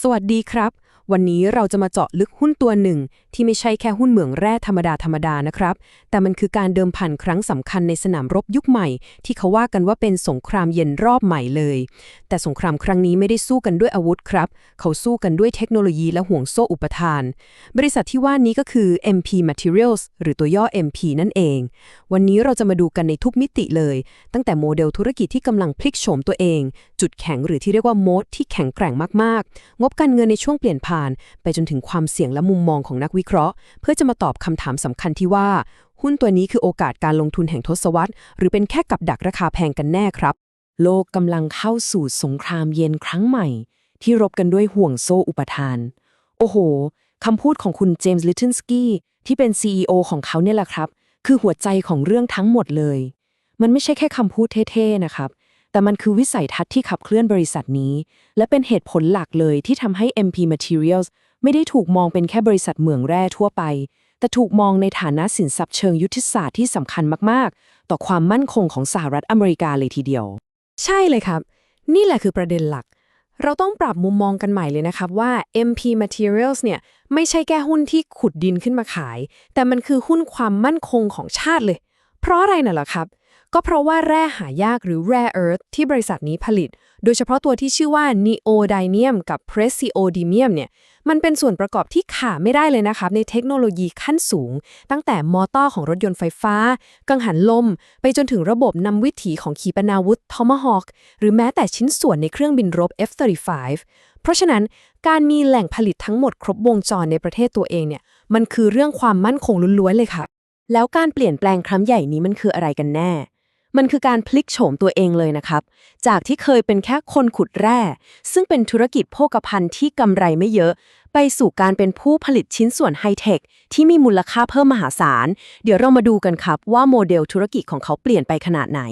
สวัสดีครับ วันนี้เราจะมาเจาะลึกหุ้นตัวหนึ่ง ที่ไม่ใช่แค่หุ้นเหมืองแร่ธรรมดาธรรมดานะครับ แต่มันคือการเดิมพันครั้งสำคัญในสนามรบยุคใหม่ ที่เขาว่ากันว่าเป็นสงครามเย็นรอบใหม่เลย แต่สงครามครั้งนี้ไม่ได้สู้กันด้วยอาวุธครับ เขาสู้กันด้วยเทคโนโลยีและห่วงโซ่อุปทาน บริษัทที่ว่านี้ก็คือ MP Materials หรือตัวย่อ MP นั่นเอง วันนี้เราจะมาดูกันในทุกมิติเลย ตั้งแต่โมเดลธุรกิจที่กำลังพลิกโฉมตัวเอง จุดแข็งหรือที่เรียกว่าโมดที่แข็งแกร่งมากๆ งบการเงินในช่วงเปลี่ยนผ่านไปจนถึงความเสี่ยงและมุมมองของนักวิเคราะห์ เพื่อจะมาตอบคำถามสำคัญที่ว่า หุ้นตัวนี้คือโอกาสการลงทุนแห่งทศวรรษ หรือเป็นแค่กับดักราคาแพงกันแน่ครับ โลกกำลังเข้าสู่สงครามเย็นครั้งใหม่ ที่รบกันด้วยห่วงโซ่อุปทาน โอ้โหคำพูดของคุณเจมส์ลิตเทนสกี้ที่เป็น CEO ของเขาเนี่ยแหละครับ คือหัวใจของเรื่องทั้งหมดเลย มันไม่ใช่แค่คำพูดเท่ๆนะครับ แต่มันคือวิสัยทัศน์ที่ขับเคลื่อนบริษัทนี้ และเป็นเหตุผลหลักเลยที่ทำให้ MP Materials ไม่ได้ถูกมองเป็นแค่บริษัทเหมืองแร่ทั่วไป แต่ถูกมองในฐานะสินทรัพย์เชิงยุทธศาสตร์ที่สำคัญมาก ๆ ต่อความมั่นคงของสหรัฐอเมริกาเลยทีเดียว ใช่เลยครับ นี่แหละคือประเด็นหลัก เราต้องปรับมุมมองกันใหม่เลยนะครับว่า MP Materials เนี่ยไม่ใช่แค่หุ้นที่ขุดดินขึ้นมาขาย แต่มันคือหุ้นความมั่นคงของชาติเลย เพราะอะไรน่ะล่ะครับ ก็เพราะว่าแร่หายากหรือ rare earth ที่บริษัทนี้ผลิต โดยเฉพาะตัวที่ชื่อว่า neodymium กับ praseodymium เนี่ย มันเป็นส่วนประกอบที่ขาดไม่ได้เลยนะครับ ในเทคโนโลยีขั้นสูง ตั้งแต่มอเตอร์ของรถยนต์ไฟฟ้า กังหันลม ไปจนถึงระบบนำวิถีของขีปนาวุธ Tomahawk หรือแม้แต่ชิ้นส่วนในเครื่องบินรบ F-35 เพราะฉะนั้นการมีแหล่งผลิตทั้งหมดครบวงจรในประเทศตัวเองเนี่ย มันคือเรื่องความมั่นคงล้วนๆเลยครับแล้วการเปลี่ยนแปลงครั้งใหญ่นี้มันคืออะไรกันแน่ มันคือการพลิกโฉมตัวเองเลยนะครับ จากที่เคยเป็นแค่คนขุดแร่ ซึ่งเป็นธุรกิจโภคภัณฑ์ที่กำไรไม่เยอะ ไปสู่การเป็นผู้ผลิตชิ้นส่วนไฮเทค ที่มีมูลค่าเพิ่มมหาศาล เดี๋ยวเรามาดูกันครับว่าโมเดลธุรกิจของเขาเปลี่ยนไปขนาดไหน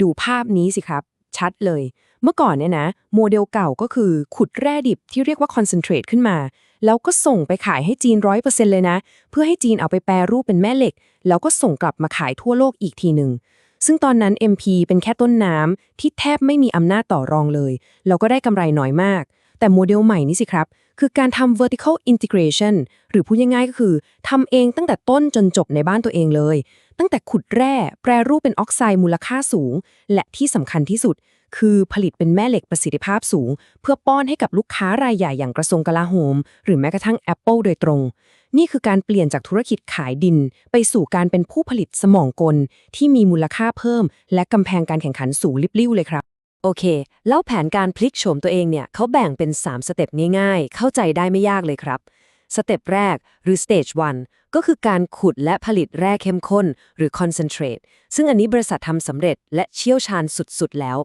ดูภาพนี้สิครับ ชัดเลย เมื่อก่อนเนี่ยนะ โมเดลเก่าก็คือขุดแร่ดิบที่เรียกว่าคอนเซนเทรตขึ้นมา แล้วก็ส่งไปขายให้จีนร้อยเปอร์เซ็นต์เลยนะ เพื่อให้จีนเอาไปแปรรูปเป็นแม่เหล็ก แล้วก็ส่งกลับมาขายทั่วโลกอีกทีหนึ่ง ซึ่งตอนนั้น MP เป็นแค่ต้นน้ำที่แทบไม่มีอำนาจต่อรองเลย แล้วก็ได้กำไรน้อยมาก แต่โมเดลใหม่นี้สิครับ คือการทำ vertical integration หรือพูดง่ายๆก็คือทำเองตั้งแต่ต้นจนจบในบ้านตัวเองเลย ตั้งแต่ขุดแร่แปรรูปเป็นออกไซด์มูลค่าสูง และที่สำคัญที่สุด คือผลิตเป็นแม่เหล็กประสิทธิภาพสูง เพื่อป้อนให้กับลูกค้ารายใหญ่อย่างกระทรวงกลาโหม หรือแม้กระทั่ง Apple โดยตรง นี่คือการเปลี่ยนจากธุรกิจขายดิน ไปสู่การเป็นผู้ผลิตสมองกล ที่มีมูลค่าเพิ่ม และกำแพงการแข่งขันสูงลิบลิ่วเลยครับ โอเค แล้วแผนการพลิกโฉมตัวเองเนี่ยเขาแบ่งเป็น 3 สเต็ปง่ายๆ เข้าใจได้ไม่ยากเลยครับ สเต็ปแรกหรือ stage 1 ก็คือการขุดและผลิตแร่เข้มข้น หรือ concentrate ซึ่งอันนี้บริษัททำสำเร็จและเชี่ยวชาญสุดๆแล้ว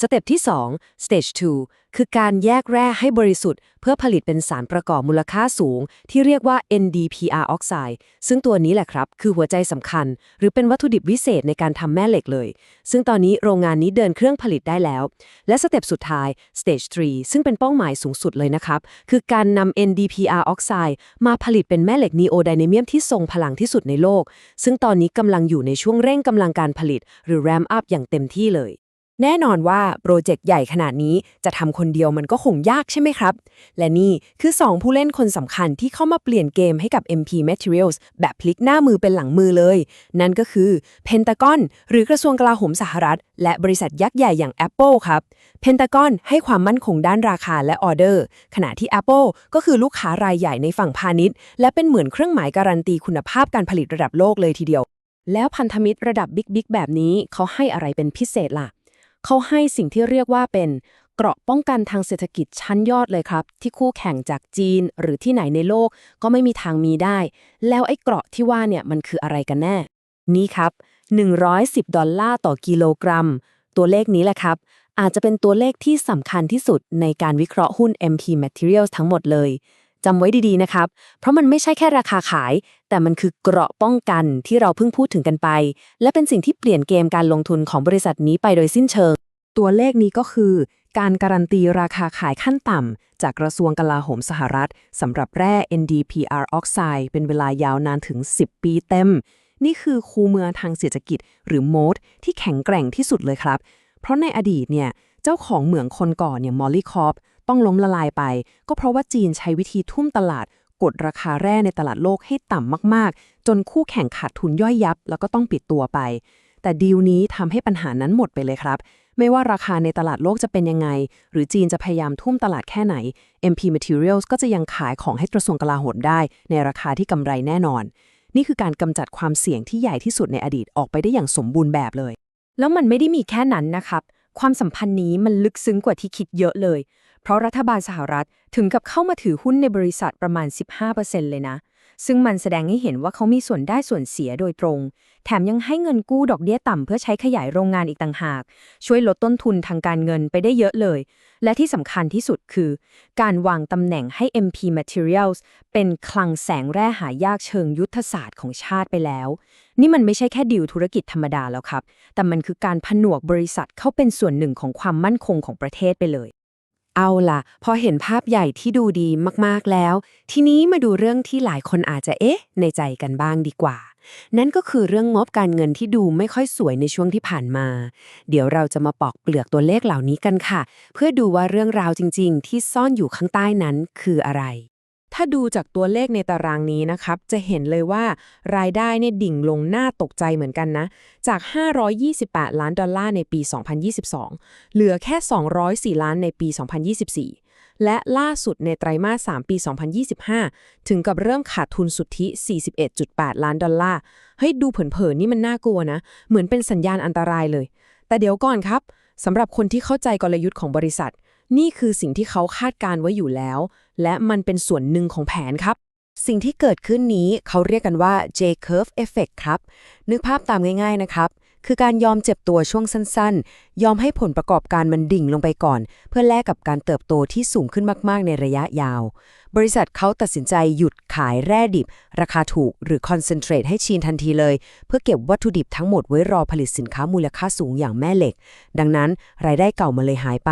สเต็ปที่ 2 stage 2 คือการแยกแร่ให้บริสุทธิ์ เพื่อผลิตเป็นสารประกอบมูลค่าสูง ที่เรียกว่า NdPr oxide ซึ่งตัวนี้แหละครับ คือหัวใจสำคัญ หรือเป็นวัตถุดิบวิเศษในการทำแม่เหล็กเลย ซึ่งตอนนี้โรงงานนี้เดินเครื่องผลิตได้แล้ว และสเต็ปสุดท้าย stage 3 ซึ่งเป็นเป้าหมายสูงสุดเลยนะครับ คือการนำ NdPr oxide มาผลิตเป็นแม่เหล็ก neodymium ที่ทรงพลังที่สุดในโลก ซึ่งตอนนี้กำลังอยู่ในช่วงเร่งกำลังการผลิต หรือ ramp up อย่างเต็มที่เลย แน่นอนว่าโปรเจกต์ใหญ่ขนาดนี้จะทำคนเดียวมันก็คงยากใช่ไหมครับ และนี่คือ 2 ผู้เล่นคนสำคัญที่เข้ามาเปลี่ยนเกมให้กับ MP Materials แบบพลิกหน้ามือเป็นหลังมือเลย นั่นก็คือ Pentagon หรือกระทรวงกลาโหมสหรัฐ และบริษัทยักษ์ใหญ่อย่าง Apple ครับ Pentagon ให้ความมั่นคงด้านราคาและออเดอร์ ขณะที่ Apple ก็คือลูกค้ารายใหญ่ในฝั่งพาณิชย์ และเป็นเหมือนเครื่องหมายการันตีคุณภาพการผลิตระดับโลกเลยทีเดียว แล้วพันธมิตรระดับบิ๊กๆแบบนี้เขาให้อะไรเป็นพิเศษล่ะ เขาให้สิ่งที่เรียกว่าเป็นเกราะป้องกันทางเศรษฐกิจชั้นยอดเลยครับ ที่คู่แข่งจากจีนหรือที่ไหนในโลกก็ไม่มีทางมีได้ แล้วไอ้เกราะที่ว่าเนี่ยมันคืออะไรกันแน่ นี่ครับ 110 ดอลลาร์ต่อกิโลกรัม ตัวเลขนี้แหละครับ อาจจะเป็นตัวเลขที่สำคัญที่สุดในการวิเคราะห์หุ้น MP Materials ทั้งหมดเลยจำไว้ดีๆ นะครับ เพราะมันไม่ใช่แค่ราคาขาย แต่มันคือเกราะป้องกันที่เราเพิ่งพูดถึงกันไป และเป็นสิ่งที่เปลี่ยนเกมการลงทุนของบริษัทนี้ไปโดยสิ้นเชิง ตัวเลขนี้ก็คือ การการันตีราคาขายขั้นต่ำ จากกระทรวงกลาโหมสหรัฐสำหรับแร่ NdPr oxide เป็นเวลายาวนานถึง 10 ปีเต็ม นี่คือคูเมืองทางเศรษฐกิจ หรือโมดที่แข็งแกร่งที่สุดเลยครับ เพราะในอดีตเนี่ย เจ้าของเหมืองคนก่อนเนี่ยมอลลี่คอปต้องล้มละลายไป ก็เพราะว่าจีนใช้วิธีทุ่มตลาดกดราคาแร่ในตลาดโลกให้ต่ำมาก ๆ จนคู่แข่งขาดทุนย่อยยับ แล้วก็ต้องปิดตัวไป แต่ดีลนี้ทำให้ปัญหานั้นหมดไปเลยครับ ไม่ว่าราคาในตลาดโลกจะเป็นยังไง หรือจีนจะพยายามทุ่มตลาดแค่ไหน MP Materials ก็จะยังขายของให้กระทรวงกลาโหมได้ ในราคาที่กำไรแน่นอน นี่คือการกำจัดความเสี่ยงที่ใหญ่ที่สุดในอดีตออกไปได้อย่างสมบูรณ์แบบเลย แล้วมันไม่ได้มีแค่นั้นนะครับ ความสัมพันธ์นี้มันลึกซึ้งกว่าที่คิดเยอะเลย เพราะรัฐบาลสหรัฐถึงกับเข้ามาถือหุ้นในบริษัทประมาณ 15%เลยนะ ซึ่งมันแสดงให้เห็นว่าเขามีส่วนได้ส่วนเสียโดยตรง แถมยังให้เงินกู้ดอกเบี้ยต่ำเพื่อใช้ขยายโรงงานอีกต่างหาก ช่วยลดต้นทุนทางการเงินไปได้เยอะเลย และที่สำคัญที่สุดคือ การวางตำแหน่งให้ MP Materials เป็นคลังแสงแร่หายากเชิงยุทธศาสตร์ของชาติไปแล้ว นี่มันไม่ใช่แค่ดีลธุรกิจธรรมดาแล้วครับ แต่มันคือการผนวกบริษัทเข้าเป็นส่วนหนึ่งของความมั่นคงของประเทศไปเลย เอาล่ะ พอเห็นภาพใหญ่ที่ดูดีมากๆแล้ว ทีนี้มาดูเรื่องที่หลายคนอาจจะเอ๊ะ ในใจกันบ้างดีกว่า นั่นก็คือเรื่องงบการเงินที่ดูไม่ค่อยสวยในช่วงที่ผ่านมา เดี๋ยวเราจะมาปอกเปลือกตัวเลขเหล่านี้กันค่ะ เพื่อดูว่าเรื่องราวจริง ๆ ที่ซ่อนอยู่ข้างใต้นั้นคืออะไร ถ้าดูจากตัวเลขในตารางนี้นะครับ จะเห็นเลยว่ารายได้เนี่ยดิ่งลงหน้าตกใจเหมือนกันนะ จาก 528 ล้านดอลลาร์ในปี 2022 เหลือแค่ 204 ล้านในปี 2024 และล่าสุดในไตรมาส 3 ปี 2025 ถึงกับเริ่มขาดทุนสุทธิ 41.8 ล้านดอลลาร์ เฮ้ยดูเผินๆนี่มันน่ากลัวนะ เหมือนเป็นสัญญาณอันตรายเลย แต่เดี๋ยวก่อนครับสำหรับคนที่เข้าใจกลยุทธ์ของบริษัท นี่คือสิ่งที่เขาคาดการไว้อยู่แล้ว และมันเป็นส่วนหนึ่งของแผนครับ สิ่งที่เกิดขึ้นนี้เขาเรียกกันว่า J-curve effect ครับ นึกภาพตามง่าย ๆนะครับ คือการยอมเจ็บตัวช่วงสั้นๆ ยอมให้ผลประกอบการมันดิ่งลงไปก่อน เพื่อแลกกับการเติบโตที่สูงขึ้นมากๆ ในระยะยาว บริษัทเขาตัดสินใจหยุดขายแร่ดิบ ราคาถูกหรือคอนเซนเทรตให้ชีนทันทีเลย เพื่อเก็บวัตถุดิบทั้งหมดไว้รอผลิตสินค้ามูลค่าสูงอย่างแม่เหล็ก ดังนั้น รายได้เก่ามาเลยหายไป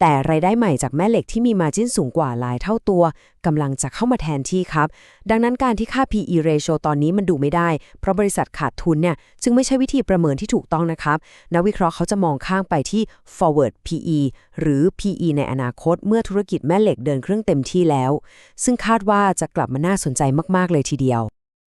แต่รายได้ใหม่จากแม่เหล็กที่มีมาจิ้นสูงกว่าหลายเท่าตัวกำลังจะเข้ามาแทนที่ครับ ดังนั้นการที่ค่า PE ratio ตอนนี้มันดูไม่ได้ เพราะบริษัทขาดทุนเนี่ยจึงไม่ใช่วิธีประเมินที่ถูกต้องนะครับ นักวิเคราะห์เขาจะมองข้างไปที่ forward PE หรือ PE ในอนาคต เมื่อธุรกิจแม่เหล็กเดินเครื่องเต็มที่แล้วซึ่งคาดว่าจะกลับมาน่าสนใจมาก ๆ เลยทีเดียว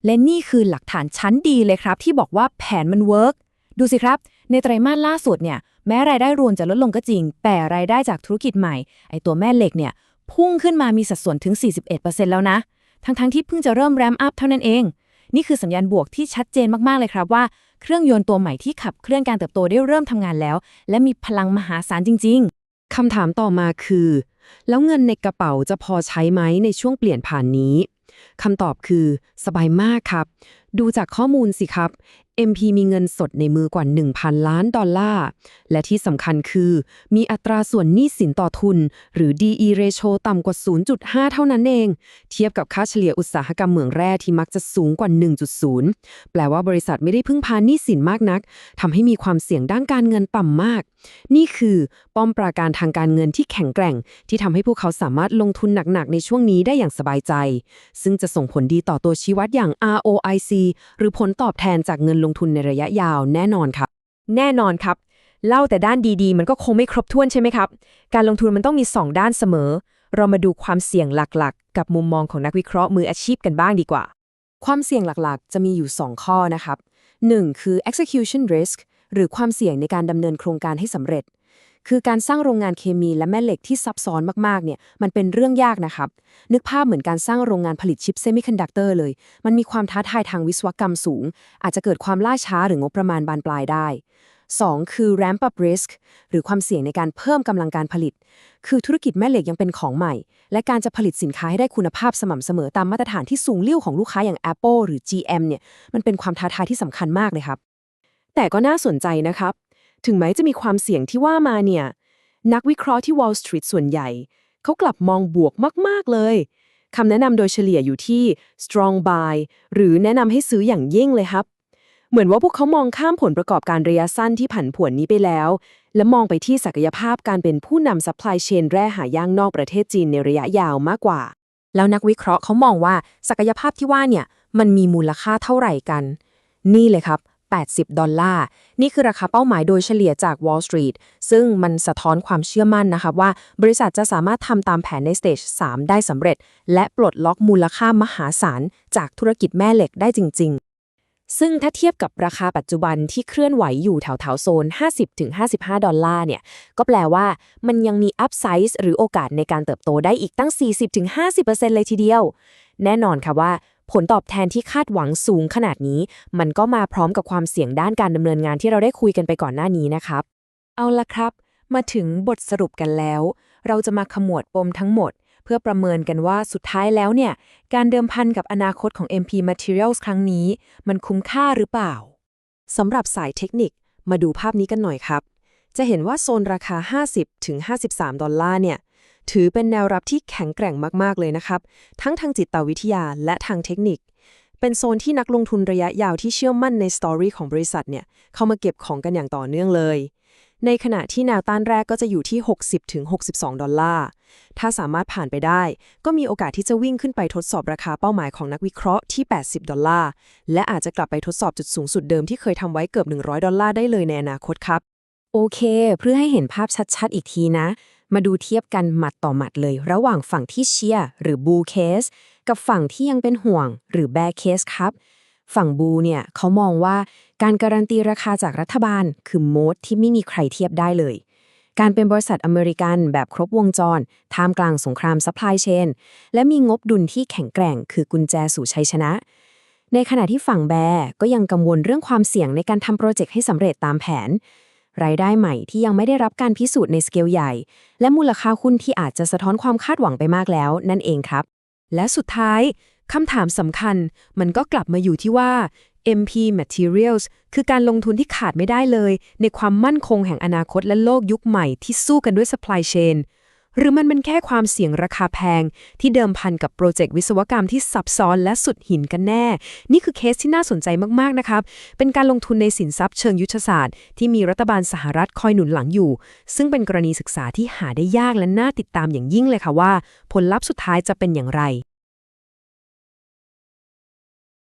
และนี่คือหลักฐานชั้นดีเลยครับ ที่บอกว่าแผนมันเวิร์กดูสิครับ ในไตรมาสล่าสุดเนี่ย แม้รายได้รวมจะลดลงก็จริง แต่รายได้จากธุรกิจใหม่ ไอตัวแม่เหล็กเนี่ย พุ่งขึ้นมามีสัดส่วนถึง 41%แล้วนะ ทั้งๆทที่เพิ่งจะเริ่มแรมอัพเท่านั้นเอง นี่คือสัญญาณบวกที่ชัดเจนมากๆเลยครับว่าเครื่องยนต์ตัวใหม่ที่ขับเคลื่อนการเติบโตได้เริ่มทำงานแล้ว และมีพลังมหาศาลจริง ๆคำถามต่อมาคือ แล้วเงินในกระเป๋าจะพอใช้ไหมในช่วงเปลี่ยนผ่านนี้คำตอบคือ สบายมากครับ ดูจากข้อมูลสิครับ MP มีเงินสดในมือกว่า 1,000 ล้านดอลลาร์ และที่สำคัญคือ มีอัตราส่วนหนี้สินต่อทุน หรือ DE ratio ต่ำกว่า 0.5 เท่านั้นเอง เทียบกับค่าเฉลี่ยอุตสาหกรรมเหมืองแร่ที่มักจะสูงกว่า 1.0 แปลว่าบริษัทไม่ได้พึ่งพาหนี้สินมากนักทำให้มีความเสี่ยงด้านการเงินต่ำมาก นี่คือป้อมปราการทางการเงินที่แข็งแกร่ง ที่ทำให้พวกเขาสามารถลงทุนหนักๆในช่วงนี้ได้อย่างสบายใจ ซึ่งจะส่งผลดีต่อตัวชี้วัดอย่าง ROIC หรือผลตอบแทนจากเงินลงทุนในระยะยาวแน่นอนครับ แน่นอนครับ เล่าแต่ด้านดีๆ มันก็คงไม่ครบถ้วนใช่ไหมครับ การลงทุนมันต้องมี 2 ด้านเสมอ เรามาดูความเสี่ยงหลักๆ กับมุมมองของนักวิเคราะห์มืออาชีพกันบ้างดีกว่า ความเสี่ยงหลักๆ จะมีอยู่ 2 ข้อนะครับ 1. คือ execution risk หรือความเสี่ยงในการดำเนินโครงการให้สำเร็จ คือการสร้างโรงงานเคมีและแม่เหล็กที่ซับซ้อนมากๆ เนี่ย มันเป็นเรื่องยากนะครับ นึกภาพเหมือนการสร้างโรงงานผลิตชิปเซมิคอนดักเตอร์เลย มันมีความท้าทายทางวิศวกรรมสูง อาจจะเกิดความล่าช้าหรืองบประมาณบานปลายได้ 2. คือ ramp up risk หรือความเสี่ยงในการเพิ่มกำลังการผลิต คือธุรกิจแม่เหล็กยังเป็นของใหม่ และการจะผลิตสินค้าให้ได้คุณภาพสม่ำเสมอตามมาตรฐานที่สูงเลี่ยวของลูกค้าอย่าง Apple หรือ GM เนี่ย มันเป็นความท้าทายที่สำคัญมากเลยครับ แต่ก็น่าสนใจนะครับ ถึงแม้จะมีความเสี่ยงที่ว่ามาเนี่ย นักวิเคราะห์ที่ Wall Street ส่วนใหญ่ เขากลับมองบวกมาก ๆ เลยคำแนะนำโดยเฉลี่ยอยู่ที่ strong buy หรือแนะนำให้ซื้ออย่างยิ่งเลยครับ เหมือนว่าพวกเขามองข้ามผลประกอบการระยะสั้นที่ผันผวนนี้ไปแล้ว และมองไปที่ศักยภาพการเป็นผู้นำ supply chain แร่หายางนอกประเทศจีนในระยะยาวมากกว่า แล้วนักวิเคราะห์เขามองว่าศักยภาพที่ว่าเนี่ยมันมีมูลค่าเท่าไหร่กัน นี่เลยครับ 80 ดอลลาร์ นี่คือราคาเป้าหมายโดยเฉลี่ยจาก Wall Street ซึ่งมันสะท้อนความเชื่อมั่นนะคะว่า บริษัทจะสามารถทำตามแผนในสเตจ3ได้สำเร็จ และปลดล็อกมูลค่ามหาศาล จากธุรกิจแม่เหล็กได้จริง ๆซึ่งถ้าเทียบกับราคาปัจจุบันที่เคลื่อนไหวอยู่แถวแถวๆโซน 50-55 ดอลลาร์เนี่ย ก็แปลว่ามันยังมีอัพไซส์หรือโอกาสในการเติบโตได้อีกตั้ง 40-50%เลยทีเดียว แน่นอนค่ะว่า ผลตอบแทนที่คาดหวังสูงขนาดนี้ มันก็มาพร้อมกับความเสี่ยงด้านการดำเนินงานที่เราได้คุยกันไปก่อนหน้านี้นะครับ เอาละครับ มาถึงบทสรุปกันแล้ว เราจะมาขมวดปมทั้งหมด เพื่อประเมินกันว่าสุดท้ายแล้วเนี่ย การเดิมพันกับอนาคตของ MP Materials ครั้งนี้ มันคุ้มค่าหรือเปล่าสำหรับสายเทคนิคมาดูภาพนี้กันหน่อยครับ จะเห็นว่าโซนราคา 50ถึง53 ดอลลาร์เนี่ย ถือเป็นแนวรับที่แข็งแกร่งมากๆเลยนะครับ ทั้งทางจิตวิทยาและทางเทคนิค เป็นโซนที่นักลงทุนระยะยาวที่เชื่อมั่นในสตอรี่ของบริษัทเนี่ยเข้ามาเก็บของกันอย่างต่อเนื่องเลย ในขณะที่แนวต้านแรกก็จะอยู่ที่ 60ถึง62 ดอลลาร์ ถ้าสามารถผ่านไปได้ ก็มีโอกาสที่จะวิ่งขึ้นไปทดสอบราคาเป้าหมายของนักวิเคราะห์ที่ 80 ดอลลาร์ และอาจจะกลับไปทดสอบจุดสูงสุดเดิมที่เคยทำไว้เกือบ 100 ดอลลาร์ได้เลยในอนาคตครับ โอเค เพื่อให้เห็นภาพชัดๆ อีกทีนะ มาดูเทียบกันหมัดต่อหมัดเลย ระหว่างฝั่งที่เชียร์หรือบูเคส กับฝั่งที่ยังเป็นห่วงหรือแบเคสครับ ฝั่งบูเนี่ยเขามองว่าการการันตีราคาจากรัฐบาล คือโมดที่ไม่มีใครเทียบได้เลย การเป็นบริษัทอเมริกันแบบครบวงจร ท่ามกลางสงครามซัพพลายเชนและมีงบดุลที่แข็งแกร่ง คือกุญแจสู่ชัยชนะในขณะที่ฝั่งแบก็ยังกังวลเรื่องความเสี่ยงในการทำโปรเจกต์ให้สำเร็จตามแผน รายได้ใหม่ที่ยังไม่ได้รับการพิสูจน์ในสเกลใหญ่ และมูลค่าหุ้นที่อาจจะสะท้อนความคาดหวังไปมากแล้ว นั่นเองครับ และสุดท้ายคำถามสำคัญ มันก็กลับมาอยู่ที่ว่า MP Materials คือการลงทุนที่ขาดไม่ได้เลย ในความมั่นคงแห่งอนาคตและโลกยุคใหม่ที่สู้กันด้วย supply chain หรือมันเป็นแค่ความเสี่ยงราคาแพง ที่เดิมพันกับโปรเจกต์วิศวกรรมที่ซับซ้อนและสุดหินกันแน่ นี่คือเคสที่น่าสนใจมาก ๆ นะครับ เป็นการลงทุนในสินทรัพย์เชิงยุทธศาสตร์ ที่มีรัฐบาลสหรัฐคอยหนุนหลังอยู่ ซึ่งเป็นกรณีศึกษาที่หาได้ยากและน่าติดตามอย่างยิ่งเลยค่ะว่า ผลลัพธ์สุดท้ายจะเป็นอย่างไร